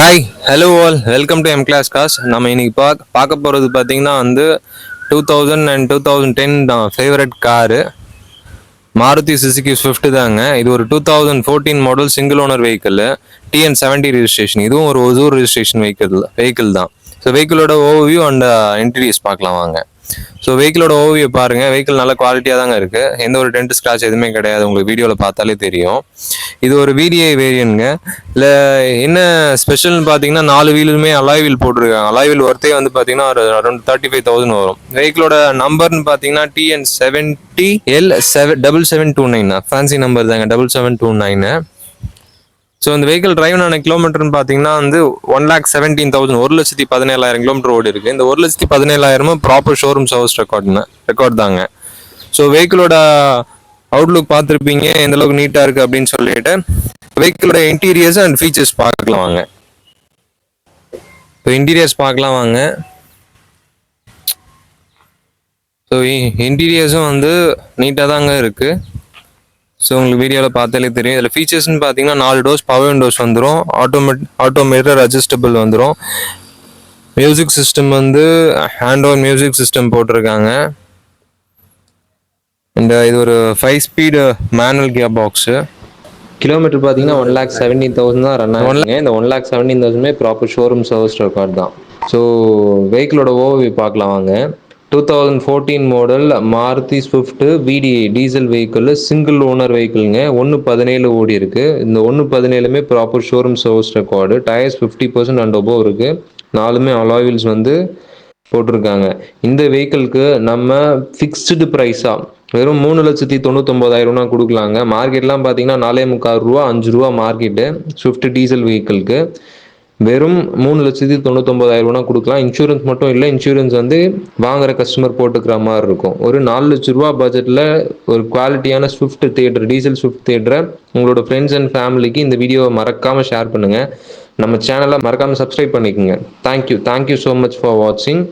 Hi hello all welcome to M class cause நம்ம இன்னைக்கு பார்க்க பார்க்க போகிறது பார்த்தீங்கன்னா வந்து two thousand and two thousand ten தான் favourite car Maruti Suzuki Swift தாங்க. இது ஒரு two thousand fourteen model single owner vehicle TN seventy registration இதுவும் ஒரு ஒசூர் ரெஜிஸ்ட்ரேஷன் வெஹிக்கிள் வெஹிக்கிள் தான். ஸோ வெஹிக்கிளோட ஓவியூ அண்ட் இன்டீரியர்ஸ் பார்க்கலாம் வாங்க. ஸோ வெஹிக்கிளோட ஓவியை பாருங்க. வெஹிக்கிள் நல்ல குவாலிட்டியாக தாங்க இருக்கு. எந்த ஒரு டென்ட் ஸ்க்ராட்ச் எதுவுமே கிடையாது. உங்களுக்கு வீடியோவில் பார்த்தாலே தெரியும். இது ஒரு விடிஐ வேரியன்ங்க இல்லை என்ன ஸ்பெஷல்னு பார்த்தீங்கன்னா நாலு வீலுமே அலாய் வீல் போட்டிருக்காங்க. அலாய் வீல் ஒர்த்தே வந்து பார்த்தீங்கன்னா ஒரு அரௌண்ட் தேர்ட்டி ஃபைவ் தௌசண்ட் வரும் வெஹிக்கிளோட நம்பர்னு பார்த்தீங்கன்னா TN seventy L seven double seven two nine fancy number தாங்க. Double seven two nine so இந்த வெஹிக்கிள் டிரைவ் ஆன கிலோமீட்டர்னு பார்த்தீங்கன்னா வந்து ஒன் லேக் செவன்டீன் தௌசண்ட் ஒரு லட்சத்தி பதினேழாயிரம் கிலோமீட்டர் ஓடி இருக்கு. இந்த ஒரு லட்சத்தி பதினேழாயிரமும் ப்ராப்பர் ஷோரூம் சர்வீஸ் ரெக்கார்டுங்க ரெக்கார்ட் தாங்க. ஸோ வெஹிக்கிளோட அவுட்லுக் பார்த்துருப்பீங்க எந்த அளவுக்கு நீட்டாக இருக்குது அப்படின்னு சொல்லிட்டு வெஹிக்கிளோட இன்டீரியர்ஸ் அண்ட் ஃபீச்சர்ஸ் பார்க்கலாம் வாங்க. இப்போ இன்டீரியர்ஸ் பார்க்கலாம் வாங்க. ஸோ இன்டீரியர்ஸும் வந்து நீட்டாக தாங்க இருக்குது ஸோ உங்களுக்கு வீடியோவில் பார்த்தாலே தெரியும். இதில் ஃபீச்சர்ஸ்னு பார்த்தீங்கன்னா நாலு டோஸ் பவர் விண்டோஸ் வந்துடும் ஆட்டோமேட் ஆட்டோமேட்டர் அட்ஜஸ்டபிள் வந்துடும் மியூசிக் சிஸ்டம் வந்து ஹேண்ட் ஓன் மியூசிக் சிஸ்டம் போட்டிருக்காங்க. இந்த இது ஒரு five speed manual gear box kilometre பார்த்தீங்கன்னா ஒன் லேக் செவன்டீன் தௌசண்ட் தான் ரன் ஆகுங்க இந்த ஒன் லேக் செவன்டீன் தௌசண்ட்மே ப்ராப்பர் ஷோரூம் சர்வீஸ் ரெக்கார்ட் தான். ஸோ வெஹிக்கிளோட ஓவி பார்க்கலாம் வாங்க. Two thousand fourteen model Maruti Swift VDI diesel vehicle single owner வெஹிக்கிள்ங்க ஒன்று பதினேழு ஓடி இருக்கு இந்த ஒன்று பதினேழுமே proper showroom service record tyres fifty percent and oboe இருக்கு. நாலுமே அலாயில்ஸ் வந்து போட்டிருக்காங்க. இந்த வெஹிக்கிளுக்கு நம்ம ஃபிக்ஸ்டு ப்ரைஸாக வெறும் மூணு லட்சத்தி தொண்ணூத்தொம்பதாயிரம்னா கொடுக்கலாங்க. மார்க்கெட்லாம் பார்த்தீங்கன்னா நாலே முக்கால் ரூபா அஞ்சு ரூபா மார்க்கெட்டு ஸ்விஃப்ட் டீசல் வெஹிக்கிளுக்கு வெறும் மூணு லட்சத்தி தொண்ணூத்தொம்பதாயிரம் ரூபா கொடுக்கலாம். இன்சூரன்ஸ் மட்டும் இல்லை இன்சூரன்ஸ் வந்து வாங்குற கஸ்டமர் போட்டுக்கிற மாதிரி இருக்கும். ஒரு நாலு லட்ச ரூபா பட்ஜெட்டில் ஒரு குவாலிட்டியான ஸ்விஃப்ட் தேட்டர் டீசல் ஸ்விஃப்ட் தேட்டரை உங்களோட ஃப்ரெண்ட்ஸ் அண்ட் ஃபேமிலிக்கு இந்த வீடியோவை மறக்காமல் ஷேர் பண்ணுங்கள் நம்ம சேனலை மறக்காமல் சப்ஸ்கிரைப் பண்ணிக்கோங்க. Thank you thank you so much for வாட்சிங்